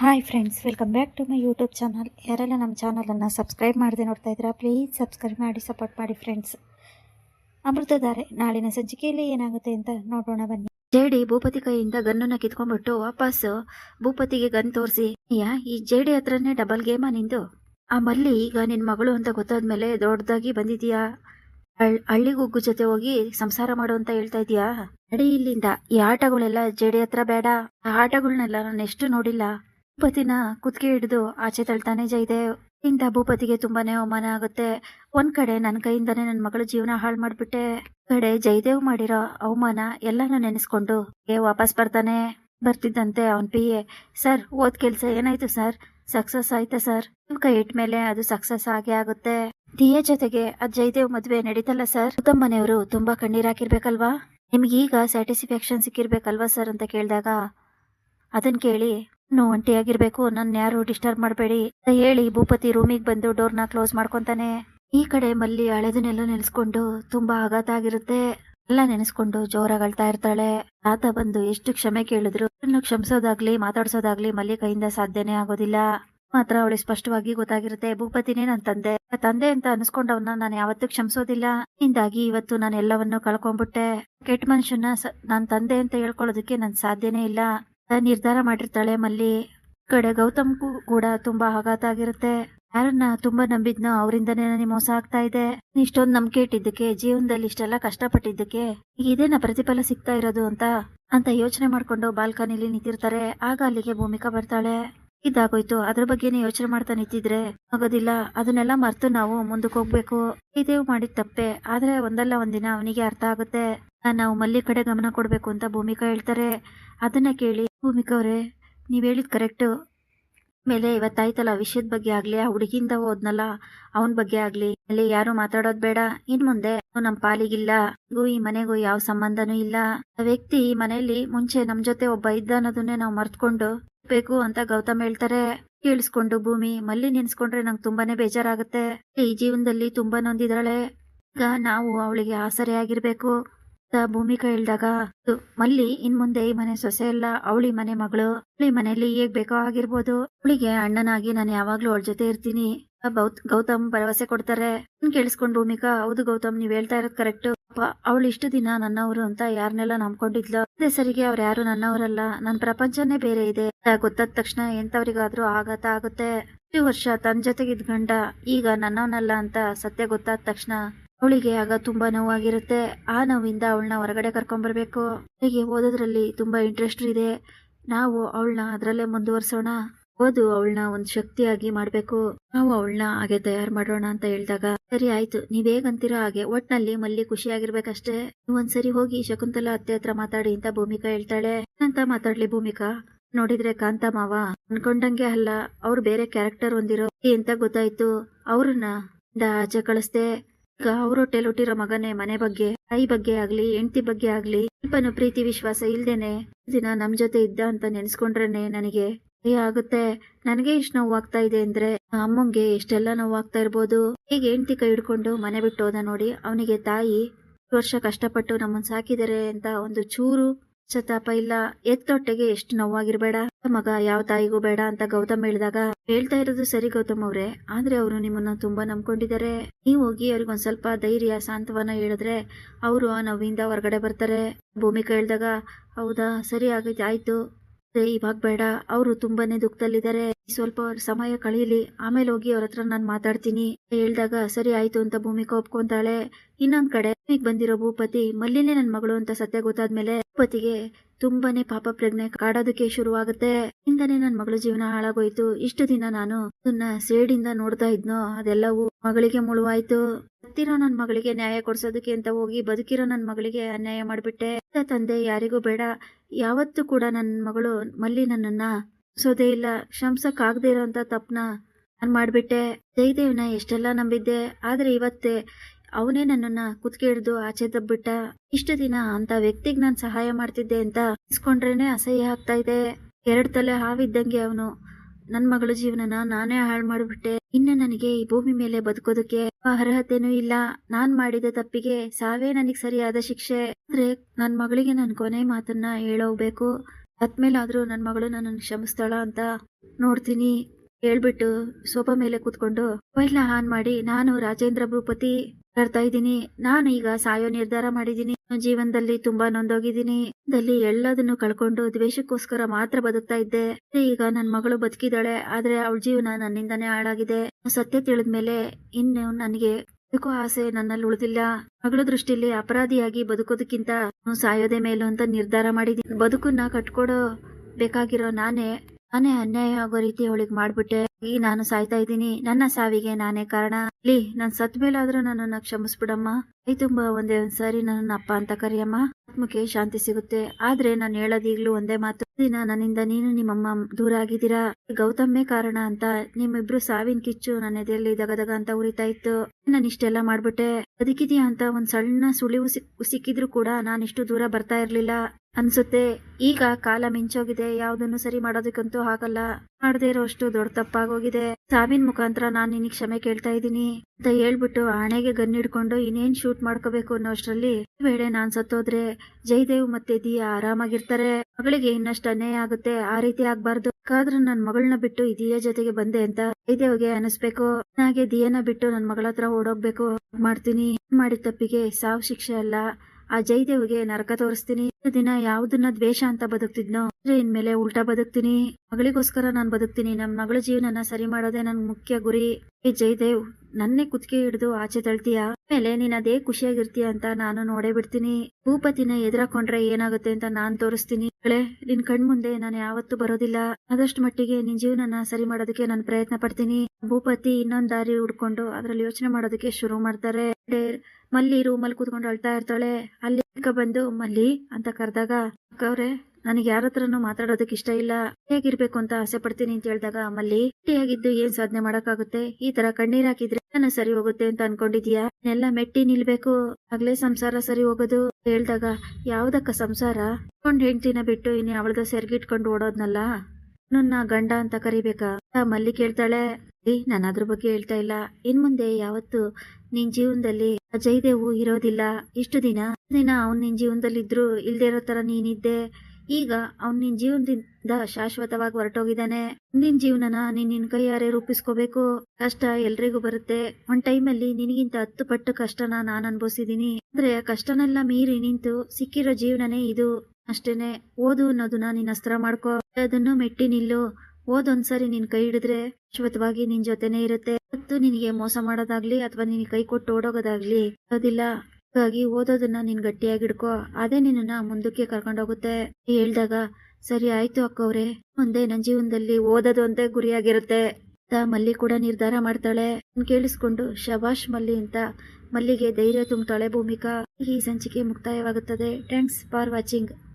Hi friends welcome back to my YouTube channel ಯಾರೆಲ್ಲ ನಮ್ಮ ಚಾನಲನ್ನು ಸಬ್ಸ್ಕ್ರೈಬ್ ಮಾಡದೆ ನೋಡ್ತಾ ಇದ್ದೀರಾ ಪ್ಲೀಸ್ ಸಬ್ಸ್ಕ್ರೈಬ್ ಮಾಡಿ ಸಪೋರ್ಟ್ ಮಾಡಿ ಫ್ರೆಂಡ್ಸ್ ಅಮೃತಧಾರೆ, ನಾಳಿನ ಸಂಚಿಕೆಯಲ್ಲಿ ಏನಾಗುತ್ತೆ ಅಂತ ನೋಡೋಣ ಬನ್ನಿ. ಜೇಡಿ ಭೂಪತಿ ಕೈಯಿಂದ ಗನ್ನನ್ನು ಕಿತ್ಕೊಂಡ್ಬಿಟ್ಟು ವಾಪಸ್ ಭೂಪತಿಗೆ ಗನ್ ತೋರಿಸಿ ಈ ಜೇಡಿ ಹತ್ರನೇ ಡಬಲ್ ಗೇಮ ನಿಂದು? ಆ ಮಲ್ಲಿ ಈಗ ನಿನ್ನ ಮಗಳು ಅಂತ ಗೊತ್ತಾದ್ಮೇಲೆ ದೊಡ್ಡದಾಗಿ ಬಂದಿದೀಯಾ ಹಳ್ಳಿ ಗುಗ್ಗು ಜೊತೆ ಹೋಗಿ ಸಂಸಾರ ಮಾಡು ಅಂತ ಹೇಳ್ತಾ ಇದೀಯಾ? ನಡಿ ಇಲ್ಲಿಂದ, ಈ ಆಟಗಳೆಲ್ಲ ಜೇಡಿ ಹತ್ರ ಬೇಡ. ಆ ಆಟಗಳನ್ನೆಲ್ಲ ನಾನು ಎಷ್ಟು ನೋಡಿಲ್ಲ. ಭೂಪತಿನ ಕುತ್ತಿಗೆ ಹಿಡಿದು ಆಚೆ ತಳ್ತಾನೆ ಜಯದೇವ್ ಇಂದ ಭೂಪತಿಗೆ ತುಂಬಾನೇ ಅವಮಾನ ಆಗುತ್ತೆ. ಒಂದ್ ಕಡೆ ನನ್ನ ಕೈಯಿಂದಾನೇ ನನ್ನ ಮಗಳ ಜೀವನ ಹಾಳು ಮಾಡ್ಬಿಟ್ಟೆ. ಕಡೆ ಜಯದೇವ್ ಮಾಡಿರೋ ಅವಮಾನ ಎಲ್ಲಾನು ನೆನೆಸ್ಕೊಂಡು ಏ ವಾಪಸ್ ಬರ್ತಾನೆ. ಬರ್ತಿದ್ದಂತೆ ಅವನ್ ಪಿ ಎ ಸರ್, ಓದ್ ಕೆಲ್ಸ ಏನಾಯ್ತು ಸರ್? ಸಕ್ಸಸ್ ಆಯ್ತಾ ಸರ್. ನಿಮ್ ಕೈ ಇಟ್ಟ ಮೇಲೆ ಅದು ಸಕ್ಸಸ್ ಆಗೇ ಆಗುತ್ತೆ. ದಿಯ ಜೊತೆಗೆ ಅದ್ ಜಯದೇವ್ ಮದ್ವೆ ನಡೀತಲ್ಲ ಸರ್? ಉತ್ತಮ್ ಮನೆಯವರು ತುಂಬಾ ಕಣ್ಣೀರ್ ಹಾಕಿರ್ಬೇಕಲ್ವಾ? ನಿಮ್ಗೀಗ ಸ್ಯಾಟಿಸ್ಫ್ಯಾಕ್ಷನ್ ಸಿಕ್ಕಿರ್ಬೇಕಲ್ವಾ ಸರ್? ಅಂತ ಕೇಳಿದಾಗ ಅದನ್ ಕೇಳಿ ನಾನು ಒಂಟಿಯಾಗಿರ್ಬೇಕು ನನ್ನ ಯಾರು ಡಿಸ್ಟರ್ಬ್ ಮಾಡಬೇಡಿ. ಹೇಳಿ ಭೂಪತಿ ರೂಮಿಗೆ ಬಂದು ಡೋರ್ನ ಕ್ಲೋಸ್ ಮಾಡ್ಕೊಂತಾನೆ. ಈ ಕಡೆ ಮಲ್ಲಿ ಹಳೆದನ್ನೆಲ್ಲ ನೆನೆಸ್ಕೊಂಡು ತುಂಬಾ ಆಘಾತ ಆಗಿರುತ್ತೆ. ಎಲ್ಲ ನೆನೆಸ್ಕೊಂಡು ಜೋರಾಗಿ ಅಳ್ತಾ ಇರ್ತಾಳೆ. ಆತ ಬಂದು ಎಷ್ಟು ಕ್ಷಮೆ ಕೇಳಿದ್ರು ಕ್ಷಮಿಸೋದಾಗ್ಲಿ, ಮಾತಾಡ್ಸೋದಾಗ್ಲಿ ಮಲ್ಲಿ ಕೈಯಿಂದ ಸಾಧ್ಯನೇ ಆಗೋದಿಲ್ಲ. ಮಾತ್ರ ಅವಳಿಗೆ ಸ್ಪಷ್ಟವಾಗಿ ಗೊತ್ತಾಗಿರುತ್ತೆ, ಭೂಪತಿನೇ ನನ್ನ ತಂದೆ. ತಂದೆ ಅಂತ ಅನ್ಸ್ಕೊಂಡವನ್ನ ನಾನು ಯಾವತ್ತೂ ಕ್ಷಮಿಸೋದಿಲ್ಲ. ಹಿಂದಾಗಿ ಇವತ್ತು ನಾನು ಎಲ್ಲವನ್ನೂ ಕಳ್ಕೊಂಡ್ಬಿಟ್ಟೆ ಕೆಟ್ಟ ಮನುಷ್ಯನ ನನ್ನ ತಂದೆ ಅಂತ ಹೇಳ್ಕೊಳ್ಳೋದಕ್ಕೆ ನನ್ ಸಾಧ್ಯನೇ ಇಲ್ಲ. ನಿರ್ಧಾರ ಮಾಡಿರ್ತಾಳೆ ಮಲ್ಲಿ. ಕಡೆ ಗೌತಮ್ ಕೂಡ ತುಂಬಾ ಆಘಾತ ಆಗಿರುತ್ತೆ. ಯಾರನ್ನ ತುಂಬಾ ನಂಬಿದ್ನೋ ಅವರಿಂದನೇ ನನಗೆ ಮೋಸ ಆಗ್ತಾ ಇದೆ. ಇಷ್ಟೊಂದು ನಂಬಿಕೆ ಇಟ್ಟಿದ್ದಕ್ಕೆ, ಜೀವನದಲ್ಲಿ ಇಷ್ಟೆಲ್ಲ ಕಷ್ಟಪಟ್ಟಿದ್ದಕ್ಕೆ ಇದೇನ ಪ್ರತಿಫಲ ಸಿಗ್ತಾ ಇರೋದು ಅಂತ ಅಂತ ಯೋಚನೆ ಮಾಡ್ಕೊಂಡು ಬಾಲ್ಕನಿಲಿ ನಿಂತಿರ್ತಾರೆ. ಆಗ ಅಲ್ಲಿಗೆ ಭೂಮಿಕಾ ಬರ್ತಾಳೆ. ಇದಾಗೋಯ್ತು. ಅದ್ರ ಬಗ್ಗೆನೇ ಯೋಚನೆ ಮಾಡ್ತಾ ನಿಂತಿದ್ರೆ ಆಗೋದಿಲ್ಲ. ಅದನ್ನೆಲ್ಲ ಮರ್ತು ನಾವು ಮುಂದಕ್ಕೆ ಹೋಗ್ಬೇಕು ಇದೇವ್ ಮಾಡಿದ ತಪ್ಪೆ. ಆದ್ರೆ ಒಂದಲ್ಲ ಒಂದಿನ ಅವನಿಗೆ ಅರ್ಥ ಆಗುತ್ತೆ. ನಾವು ಮಲ್ಲಿ ಕಡೆ ಗಮನ ಕೊಡಬೇಕು ಅಂತ ಭೂಮಿಕಾ ಹೇಳ್ತಾರೆ. ಅದನ್ನ ಕೇಳಿ, ಭೂಮಿಕಾ ಅವರೇ, ನೀವು ಹೇಳಿದ ಕರೆಕ್ಟ್ ಮೇಲೆ ಇವತ್ತಾಯ್ತಲ್ಲ, ವಿಷಯದ ಬಗ್ಗೆ ಆಗ್ಲಿ, ಆ ಹುಡುಗಿಯಿಂದ ಹೋದ್ನಲ್ಲ, ಅವನ ಬಗ್ಗೆ ಆಗ್ಲಿ, ಅಲ್ಲಿ ಯಾರು ಮಾತಾಡೋದು ಬೇಡ. ಇನ್ ಮುಂದೆ ನಮ್ಮ ನಮ್ ಪಾಲಿಗಿಲ್ಲ, ಗೂ ಈ ಮನೆಗೂ ಯಾವ ಸಂಬಂಧನೂ ಇಲ್ಲ. ಆ ವ್ಯಕ್ತಿ ಈ ಮನೆಯಲ್ಲಿ ಮುಂಚೆ ನಮ್ ಜೊತೆ ಒಬ್ಬ ಇದ್ದ ಅನ್ನೋದನ್ನೇ ನಾವು ಮರ್ತ್ಕೊಂಡು ಬೇಕು ಅಂತ ಗೌತಮ್ ಹೇಳ್ತಾರೆ. ಕೇಳಿಸ್ಕೊಂಡು, ಭೂಮಿ, ಮಲ್ಲಿ ನೆನ್ಸ್ಕೊಂಡ್ರೆ ನಂಗೆ ತುಂಬಾನೇ ಬೇಜಾರಾಗುತ್ತೆ. ಈ ಜೀವನದಲ್ಲಿ ತುಂಬಾ ನೊಂದಿದ್ದಾಳೆ ಈಗ ನಾವು ಅವಳಿಗೆ ಆಸರೆ ಆಗಿರ್ಬೇಕು. ಅಂತ ಭೂಮಿಕಾ ಹೇಳ್ದಾಗ ಮಲ್ಲಿ ಇನ್ ಮುಂದೆ ಈ ಮನೆ ಸೊಸೆ ಅಲ್ಲ, ಅವಳಿ ಮನೆ ಮಗಳು. ಅವಳಿ ಮನೆಯಲ್ಲಿ ಹೇಗ್ ಬೇಕೋ ಆಗಿರ್ಬೋದು ಅವಳಿಗೆ ಅಣ್ಣನಾಗಿ ನಾನು ಯಾವಾಗ್ಲೂ ಅವಳ ಜೊತೆ ಇರ್ತೀನಿ. ಗೌತಮ್ ಭರವಸೆ ಕೊಡ್ತಾರೆ. ಕೇಳಿಸ್ಕೊಂಡ್ ಭೂಮಿಕಾ, ಹೌದು ಗೌತಮ್, ನೀವ್ ಹೇಳ್ತಾ ಇರೋದ್ ಕರೆಕ್ಟ್. ಅವಳು ಇಷ್ಟು ದಿನ ನನ್ನವರು ಅಂತ ಯಾರನ್ನೆಲ್ಲ ನಂಬ್ಕೊಂಡಿದ್ಲು. ಅದೇ ಸರಿಗೆ ಅವ್ರ ಯಾರು ನನ್ನವರಲ್ಲ. ನನ್ ಪ್ರಪಂಚನೇ ಬೇರೆ ಇದೆ. ಗೊತ್ತಾದ ತಕ್ಷಣ ಎಂತವ್ರಿಗಾದ್ರೂ ಆಘಾತ ಆಗುತ್ತೆ. ಇಷ್ಟು ವರ್ಷ ತನ್ನ ಜೊತೆಗಿದ್ ಗಂಡ. ಈಗ ನನ್ನವನಲ್ಲ ಅಂತ ಸತ್ಯ ಗೊತ್ತಾದ ತಕ್ಷಣ ಅವಳಿಗೆ ಆಗ ತುಂಬಾ ನೋವಾಗಿರುತ್ತೆ. ಆ ನೋವಿಂದ ಅವಳನ್ನ ಹೊರಗಡೆ ಕರ್ಕೊಂಡ್ಬರ್ಬೇಕು ಅವಳಿಗೆ ಓದೋದ್ರಲ್ಲಿ ತುಂಬಾ ಇಂಟ್ರೆಸ್ಟ್ ಇದೆ. ನಾವು ಅವಳನ್ನ ಅದರಲ್ಲೇ ಮುಂದುವರಿಸೋಣ. ಓದು ಅವಳನ್ನ ಒಂದ್ ಶಕ್ತಿಯಾಗಿ ಮಾಡ್ಬೇಕು. ನಾವು ಅವಳನ್ನ ಹಾಗೆ ತಯಾರು ಮಾಡೋಣ ಅಂತ ಹೇಳಿದಾಗ, ಸರಿ ಆಯ್ತು, ನೀವ್ ಹೇಗಂತೀರೋ ಹಾಗೆ, ಒಟ್ನಲ್ಲಿ ಮಲ್ಲಿ ಖುಷಿಯಾಗಿರ್ಬೇಕಷ್ಟೇ. ಒಂದ್ಸರಿ ಹೋಗಿ ಶಕುಂತಲಾ ಅತ್ತೆ ಹತ್ರ ಮಾತಾಡಿ ಅಂತ ಭೂಮಿಕಾ ಹೇಳ್ತಾಳೆ. ಅಂತ ಮಾತಾಡ್ಲಿ ಭೂಮಿಕಾ? ನೋಡಿದ್ರೆ ಕಾಂತ ಮಾವ, ಅನ್ಕೊಂಡಂಗೆ ಅಲ್ಲ, ಅವ್ರು ಬೇರೆ ಕ್ಯಾರೆಕ್ಟರ್ ಹೊಂದಿರೋ ಅಂತ ಗೊತ್ತಾಯ್ತು? ಅವ್ರನ್ನ ಆಚೆ ಕಳಿಸ್ದೆ. ಅವ್ರ ಹುಟ್ಟಿರೋ ಮಗನೇ ಮನೆ ಬಗ್ಗೆ, ತಾಯಿ ಬಗ್ಗೆ ಆಗ್ಲಿ, ಹೆಂಡತಿ ಬಗ್ಗೆ ಆಗ್ಲಿ ಸ್ವಲ್ಪನೂ ಪ್ರೀತಿ, ವಿಶ್ವಾಸ ಇಲ್ದೇನೆ ದಿನ ನಮ್ ಜೊತೆ ಇದ್ದ ಅಂತ ನೆನ್ಸ್ಕೊಂಡ್ರೇನೆ ನನಗೆ ಭಯ ಆಗುತ್ತೆ. ನನಗೆ ಇಷ್ಟು ನೋವಾಗ್ತಾ ಇದೆ ಅಂದ್ರೆ ಅಮ್ಮಂಗೆ ಎಷ್ಟೆಲ್ಲ ನೋವಾಗ್ತಾ ಇರ್ಬೋದು. ಈಗ ಹೆಂಡತಿ ಕೈ ಹಿಡ್ಕೊಂಡು ಮನೆ ಬಿಟ್ಟು ಹೋದ ನೋಡಿ ಅವನಿಗೆ ತಾಯಿ ವರ್ಷ ಕಷ್ಟಪಟ್ಟು ನಮ್ಮನ್ ಸಾಕಿದರೆ ಅಂತ ಒಂದು ಚೂರು ಸತಾಪ, ಇಲ್ಲ, ಎತ್ತೊಟ್ಟೆಗೆ ಎಷ್ಟು ನೋವಾಗಿರ್ಬೇಡ. ಮಗ, ಯಾವ ತಾಯಿಗೂ ಬೇಡ ಅಂತ ಗೌತಮ್ ಹೇಳಿದಾಗ, ಹೇಳ್ತಾ ಇರೋದು ಸರಿ ಗೌತಮ್ ಅವ್ರೆ, ಆದ್ರೆ ಅವರು ನಿಮ್ಮನ್ನ ತುಂಬಾ ನಂಬ್ಕೊಂಡಿದ್ದಾರೆ. ನೀವು ಹೋಗಿ ಅವ್ರಿಗೆ ಒಂದ್ ಸ್ವಲ್ಪ ಧೈರ್ಯ, ಸಾಂತ್ವನ ಹೇಳಿದ್ರೆ ಅವರು ಆ ನೋವಿಂದ ಹೊರಗಡೆ ಬರ್ತಾರೆ. ಭೂಮಿಕಾ ಹೇಳಿದಾಗ, ಹೌದಾ, ಸರಿ ಆಗೈತೆ ಆಯ್ತು. ಇವಾಗ ಬೇಡ. ಅವರು ತುಂಬಾನೇ ದುಃಖದಲ್ಲಿದ್ದಾರೆ. ಸ್ವಲ್ಪ ಸಮಯ ಕಳೀಲಿ. ಆಮೇಲೆ ಹೋಗಿ ಅವ್ರ ಹತ್ರ ನಾನು ಮಾತಾಡ್ತೀನಿ. ಹೇಳ್ದಾಗ, ಸರಿ ಆಯ್ತು ಅಂತ ಭೂಮಿಕಾ ಒಪ್ಕೊಂತಾಳೆ. ಇನ್ನೊಂದ್ ಕಡೆ ಬಂದಿರೋ ಭೂಪತಿ, ಮಲ್ಲಿನೇ ನನ್ ಮಗಳು ಅಂತ ಸತ್ಯ ಗೊತ್ತಾದ್ಮೇಲೆ ಭೂಪತಿಗೆ ತುಂಬಾನೇ ಪಾಪ ಪ್ರಜ್ಞೆ ಕಾಡೋದಕ್ಕೆ ಶುರುವಾಗುತ್ತೆ. ಇಂದಾನೆ ನನ್ ಮಗಳ ಜೀವನ ಹಾಳಾಗೋಯ್ತು. ಇಷ್ಟು ದಿನ ನಾನು ಅದನ್ನ ಸೇಡಿಂದ ನೋಡ್ತಾ ಇದ್ನೋ, ಅದೆಲ್ಲವೂ ಮಗಳಿಗೆ ಮುಳುವಾಯ್ತು. ಸತ್ತಿರೋ ನನ್ ಮಗಳಿಗೆ ನ್ಯಾಯ ಕೊಡ್ಸೋದಕ್ಕೆ ಅಂತ ಹೋಗಿ ಬದುಕಿರೋ ನನ್ ಮಗಳಿಗೆ ಅನ್ಯಾಯ ಮಾಡ್ಬಿಟ್ಟೆ. ತಂದೆ ಯಾರಿಗೂ ಬೇಡ. ಯಾವತ್ತೂ ಕೂಡ ನನ್ನ ಮಗಳು ಮಲ್ಲಿ ನನ್ನನ್ನ ಸೋದೇ ಇಲ್ಲ. ಕ್ಷಮ್ಸಕ್ ಆಗದೆ ಇರೋಂತ ನಾನು ನಾನ್ ಮಾಡ್ಬಿಟ್ಟೆ. ಜಯದೇವ್ನ ಎಷ್ಟೆಲ್ಲ ನಂಬಿದ್ದೆ. ಆದ್ರೆ ಇವತ್ತೇ ಅವನೇ ನನ್ನನ್ನ ಕುತ್ಕೆ ಹಿಡ್ದು ಆಚೆ ತಬ್ಬಿಟ್ಟ. ಇಷ್ಟು ದಿನ ಅಂತ ವ್ಯಕ್ತಿಗ್ ನಾನ್ ಸಹಾಯ ಮಾಡ್ತಿದ್ದೆ ಅಂತ ಇಸ್ಕೊಂಡ್ರೇನೆ ಅಸಹ್ಯ ಆಗ್ತಾ ಇದೆ. ಎರಡ್ ತಲೆ ಹಾವಿದ್ದಂಗೆ ಅವನು. ನನ್ ಮಗಳ ಜೀವನನ ನಾನೇ ಹಾಳು ಮಾಡ್ಬಿಟ್ಟೆ. ಇನ್ನು ನನಗೆ ಈ ಭೂಮಿ ಮೇಲೆ ಬದುಕೋದಕ್ಕೆ ಅರ್ಹತೆನೂ ಇಲ್ಲ. ನಾನ್ ಮಾಡಿದ ತಪ್ಪಿಗೆ ಸಾವೇ ನನಗ್ ಸರಿಯಾದ ಶಿಕ್ಷೆ. ಅಂದ್ರೆ ನನ್ ಮಗಳಿಗೆ ನನ್ ಕೊನೆ ಮಾತನ್ನ ಹೇಳೋಗ್ಬೇಕು ಅದ್ಮೇಲಾದ್ರೂ ನನ್ ಮಗಳು ನನ್ನನ್ನು ಕ್ಷಮಿಸ್ತಾಳ ಅಂತ ನೋಡ್ತೀನಿ. ಹೇಳ್ಬಿಟ್ಟು ಸೋಫಾ ಮೇಲೆ ಕೂತ್ಕೊಂಡು ಮೊಬೈಲ್ನ ಆನ್ ಮಾಡಿ, ನಾನು ರಾಜೇಂದ್ರ ಭೂಪತಿ. ಬರ್ತಾ ಇದ್ದೀನಿ. ನಾನು ಈಗ ಸಾಯೋ ನಿರ್ಧಾರ ಮಾಡಿದ್ದೀನಿ. ಜೀವನದಲ್ಲಿ ತುಂಬಾ ನೊಂದೋಗಿದ್ದೀನಿ. ದಲ್ಲಿ ಎಲ್ಲದನ್ನು ಕಳ್ಕೊಂಡು ದ್ವೇಷಕ್ಕೋಸ್ಕರ ಮಾತ್ರ ಬದುಕ್ತಾ ಇದ್ದೆ. ಈಗ ನನ್ನ ಮಗಳು ಬದುಕಿದಾಳೆ. ಆದ್ರೆ ಅವಳ ಜೀವನ ನನ್ನಿಂದಾನೇ ಹಾಳಾಗಿದೆ. ಸತ್ಯ ತಿಳಿದ್ಮೇಲೆ ಇನ್ನು ನನಗೆ ಬದುಕೋ ಆಸೆ ನನ್ನಲ್ಲಿ ಉಳಿದಿಲ್ಲ. ಮಗಳ ದೃಷ್ಟಿಯಲ್ಲಿ ಅಪರಾಧಿಯಾಗಿ ಬದುಕೋದಕ್ಕಿಂತ ಸಾಯೋದೇ ಮೇಲು ಅಂತ ನಿರ್ಧಾರ ಮಾಡಿದ್ದೀನಿ. ಬದುಕನ್ನ ಕಟ್ಕೊಡೋ ಬೇಕಾಗಿರೋ ನಾನೇ ನಾನೇ ಅನ್ಯಾಯ ಆಗೋ ರೀತಿ ಅವಳಿಗೆ ಮಾಡ್ಬಿಟ್ಟೆ. ಈ ನಾನು ಸಾಯ್ತಾ ಇದ್ದೀನಿ. ನನ್ನ ಸಾವಿಗೆ ನಾನೇ ಕಾರಣ. ಲೀ, ನನ್ ಸತ್ ಮೇಲಾದ್ರೂ ನನ್ನನ್ನ ಕ್ಷಮಿಸ್ಬಿಡಮ್ಮ. ಕೈ ತುಂಬಾ ಒಂದೇ ಒಂದ್ಸಾರಿ ನನ್ನ ಅಪ್ಪ ಅಂತ ಕರಿಯಮ್ಮ. ಆತ್ಮಕ್ಕೆ ಶಾಂತಿ ಸಿಗುತ್ತೆ. ಆದ್ರೆ ನಾನು ಹೇಳೋದೀಗ್ಲೂ ಒಂದೇ ಮಾತು. ದಿನ ನನ್ನಿಂದ ನೀನು ನಿಮ್ಮಮ್ಮ ದೂರ ಆಗಿದ್ದೀರಾ? ಗೌತಮ್ಮೇ ಕಾರಣ ಅಂತ ನಿಮ್ಮಿಬ್ರು ಸಾವಿನ ಕಿಚ್ಚು ನನ್ನ ಎದೆಯಲ್ಲಿ ದಗದಗ ಅಂತ ಉರಿತಾ ಇತ್ತು. ನಾನು ಇಷ್ಟೆಲ್ಲ ಮಾಡ್ಬಿಟ್ಟೆ. ಬದುಕಿದೀಯ ಅಂತ ಒಂದ್ ಸಣ್ಣ ಸುಳಿವು ಸಿಕ್, ಸಿಕ್ಕಿದ್ರು ಕೂಡ ನಾನಿಷ್ಟು ದೂರ ಬರ್ತಾ ಇರ್ಲಿಲ್ಲ. ಅನ್ಸುತ್ತೆ. ಈಗ ಕಾಲ ಮಿಂಚೋಗಿದೆ. ಯಾವ್ದನ್ನು ಸರಿ ಮಾಡೋದಕ್ಕಂತೂ ಆಗಲ್ಲ ಮಾಡದೇ ಇರೋಷ್ಟು ದೊಡ್ಡ ತಪ್ಪಾಗೋಗಿದೆ. ಸಾವಿನ ಮುಖಾಂತರ ನಾನು ನಿನಗೆ ಕ್ಷಮೆ ಕೇಳ್ತಾ ಇದ್ದೀನಿ ಅಂತ ಹೇಳ್ಬಿಟ್ಟು ಆಣೆಗೆ ಗನ್ ಹಿಡ್ಕೊಂಡು ಇನ್ನೇನ್ ಶೂಟ್ ಮಾಡ್ಕೋಬೇಕು ಅನ್ನೋ ಅಷ್ಟರಲ್ಲಿ ವೇಳೆ ನಾನ್ ಸತ್ತೋದ್ರೆ ಜಯದೇವ್ ಮತ್ತೆ ದಿಯಾ ಆರಾಮಾಗಿರ್ತಾರೆ. ಮಗಳಿಗೆ ಇನ್ನಷ್ಟು ಅನ್ಯಾಯ ಆಗುತ್ತೆ. ಆ ರೀತಿ ಆಗ್ಬಾರ್ದು. ಕಾದ್ರೂ ನನ್ ಮಗಳನ್ನ ಬಿಟ್ಟು ದಿಯಾ ಜೊತೆಗೆ ಬಂದೆ ಅಂತ ಜಯದೇವ್ಗೆ ಅನಿಸ್ಬೇಕು. ಹಾಗೆ ದಿಯನ ಬಿಟ್ಟು ನನ್ ಮಗಳ ಹತ್ರ ಓಡೋಗ್ಬೇಕು. ಮಾಡ್ತೀನಿ. ಮಾಡಿದ ತಪ್ಪಿಗೆ ಸಾವು ಶಿಕ್ಷೆ ಅಲ್ಲ. ಆ ಜಯದೇವ್ಗೆ ನರಕ ತೋರಿಸ್ತೀನಿ. ದಿನ ಯಾವ್ದನ್ನ ದ್ವೇಷ ಅಂತ ಬದುಕ್ತಿದ್ನೋ ಇನ್ ಇನ್ಮೇಲೆ ಉಲ್ಟಾ ಬದುಕ್ತೀನಿ. ಮಗಳಿಗೋಸ್ಕರ ನಾನ್ ಬದುಕ್ತೀನಿ. ನನ್ ಮಗಳ ಜೀವನನ ಸರಿ ಮಾಡೋದೇ ನನ್ ಮುಖ್ಯ ಗುರಿ. ಏ ಜಯದೇವ್, ನನ್ನೇ ಕುತ್ತಿಗೆ ಹಿಡಿದು ಆಚೆ ತಳ್ತೀಯ? ಮೇಲೆ ನೀನ್ ಅದೇ ಖುಷಿಯಾಗಿರ್ತೀಯ ಅಂತ ನಾನು ನೋಡೇ ಬಿಡ್ತೀನಿ. ಭೂಪತಿನ ಎದುರಾಕೊಂಡ್ರೆ ಏನಾಗುತ್ತೆ ಅಂತ ನಾನ್ ತೋರಿಸ್ತೀನಿ. ನಿನ್ ಕಣ್ ಮುಂದೆ ನಾನು ಯಾವತ್ತೂ ಬರೋದಿಲ್ಲ. ಆದಷ್ಟು ಮಟ್ಟಿಗೆ ನಿನ್ ಜೀವನನ ಸರಿ ಮಾಡೋದಕ್ಕೆ ನಾನು ಪ್ರಯತ್ನ ಪಡ್ತೀನಿ. ಭೂಪತಿ ಇನ್ನೊಂದ್ ದಾರಿ ಹುಡ್ಕೊಂಡು ಅದ್ರಲ್ಲಿ ಯೋಚನೆ ಮಾಡೋದಕ್ಕೆ ಶುರು ಮಾಡ್ತಾರೆ. ಮಲ್ಲಿ ರೂಮ್ ಅಲ್ಲಿ ಕುತ್ಕೊಂಡು ಅಳ್ತಾ ಇರ್ತಾಳೆ. ಅಲ್ಲಿ ಬಂದು, ಮಲ್ಲಿ ಅಂತ ಕರೆದಾಗ ಅಕ್ಕವ್ರೆ ನನಗೆ ಯಾರ ಹತ್ರನೂ ಮಾತಾಡೋದಕ್ಕೆ ಇಷ್ಟ ಇಲ್ಲ. ಹೇಗಿರ್ಬೇಕು ಅಂತ ಆಸೆ ಪಡ್ತೀನಿ ಅಂತ ಹೇಳಿದಾಗ, ಮಲ್ಲಿ ಆಗಿದ್ದು ಏನ್ ಸಾಧನೆ ಮಾಡಕ್ಕಾಗುತ್ತೆ? ಈ ತರ ಕಣ್ಣೀರ್ ಹಾಕಿದ್ರೆ ನಾನು ಸರಿ ಹೋಗುತ್ತೆ ಅಂತ ಅನ್ಕೊಂಡಿದ್ಯಾ? ಎಲ್ಲ ಮೆಟ್ಟಿ ನಿಲ್ಬೇಕು. ಆಗ್ಲೇ ಸಂಸಾರ ಸರಿ ಹೋಗೋದು. ಹೇಳ್ದಾಗ, ಯಾವ್ದಕ್ಕ ಸಂಸಾರ? ಕೊಂಡ್ ಹೆಂಡ್ತಿನ ಬಿಟ್ಟು ಇನ್ನು ಅವಳದ ಸೆರ್ಗಿಟ್ಕೊಂಡು ಓಡೋದ್ನಲ್ಲ? ನನ್ನ ಗಂಡ ಅಂತ ಕರಿಬೇಕಾ? ಮಲ್ಲಿ ಕೇಳ್ತಾಳೆ ನಾನು ಅದ್ರ ಬಗ್ಗೆ ಹೇಳ್ತಾ ಇಲ್ಲ. ಇನ್ ಮುಂದೆ ಯಾವತ್ತು ನಿನ್ ಜೀವನದಲ್ಲಿ ಅಜಯ್ ಜಯದೇವು ಇರೋದಿಲ್ಲ. ಇಷ್ಟು ದಿನ ದಿನ ಅವ್ನ್ ನಿನ್ ಜೀವನದಲ್ಲಿ ಇದ್ರು ಇಲ್ದೇ ಇರೋ ತರ ನೀನಿದ್ದೆ. ಈಗ ಅವ್ನ್ ನಿನ್ ಜೀವನದಿಂದ ಶಾಶ್ವತವಾಗಿ ಹೊರಟೋಗಿದ್ದಾನೆ. ನಿನ್ ಜೀವನನ ನೀನ್ ನಿನ್ ಕೈಯಾರೆ ರೂಪಿಸ್ಕೋಬೇಕು. ಕಷ್ಟ ಎಲ್ರಿಗೂ ಬರುತ್ತೆ. ಒಂದ್ ಟೈಮಲ್ಲಿ ನಿನಗಿಂತ ಹತ್ತು ಪಟ್ಟು ಕಷ್ಟನ ನಾನ್ ಅನ್ಭವಿಸಿದೀನಿ. ಅಂದ್ರೆ ಕಷ್ಟನೆಲ್ಲ ಮೀರಿ ನಿಂತು ಸಿಕ್ಕಿರೋ ಜೀವನನೇ ಇದು. ಅಷ್ಟೇನೆ, ಓದು ಅನ್ನೋದನ್ನ ನೀನ್ ಅಸ್ತ್ರ ಮಾಡ್ಕೋ. ಅದನ್ನು ಮೆಟ್ಟಿ ನಿಲ್ಲು. ಓದೊಂದ್ಸರಿ ನಿನ್ ಕೈ ಹಿಡಿದ್ರೆ ಶಾಶ್ವತವಾಗಿ ನಿನ್ ಜೊತೆನೆ ಇರುತ್ತೆ. ಮತ್ತು ನಿನಗೆ ಮೋಸ ಮಾಡೋದಾಗ್ಲಿ ಅಥವಾ ನಿನ್ ಕೈ ಕೊಟ್ಟು ಓಡೋಗೋದಾಗ್ಲಿ ಅದಿಲ್ಲ ಹಾಗಾಗಿ ಓದೋದನ್ನ ನೀನ್ ಗಟ್ಟಿಯಾಗಿ ಹಿಡ್ಕೋ. ಅದೇ ನಿನ್ನ ಮುಂದಕ್ಕೆ ಕರ್ಕೊಂಡೋಗುತ್ತೆ. ಹೇಳ್ದಾಗ, ಸರಿ ಆಯ್ತು ಅಕ್ಕವ್ರೆ. ಮುಂದೆ ನನ್ ಜೀವನದಲ್ಲಿ ಓದೋದು ಅಂತ ಗುರಿಯಾಗಿರುತ್ತೆ. ಮಲ್ಲಿ ಕೂಡ ನಿರ್ಧಾರ ಮಾಡ್ತಾಳೆ. ಕೇಳಿಸ್ಕೊಂಡು ಶಬಾಷ್ ಮಲ್ಲಿ ಅಂತ ಮಲ್ಲಿಗೆ ಧೈರ್ಯ ತುಂಬುತ್ತಾಳೆ ಭೂಮಿಕಾ. ಈ ಸಂಚಿಕೆ ಮುಕ್ತಾಯವಾಗುತ್ತದೆ. Thanks for watching.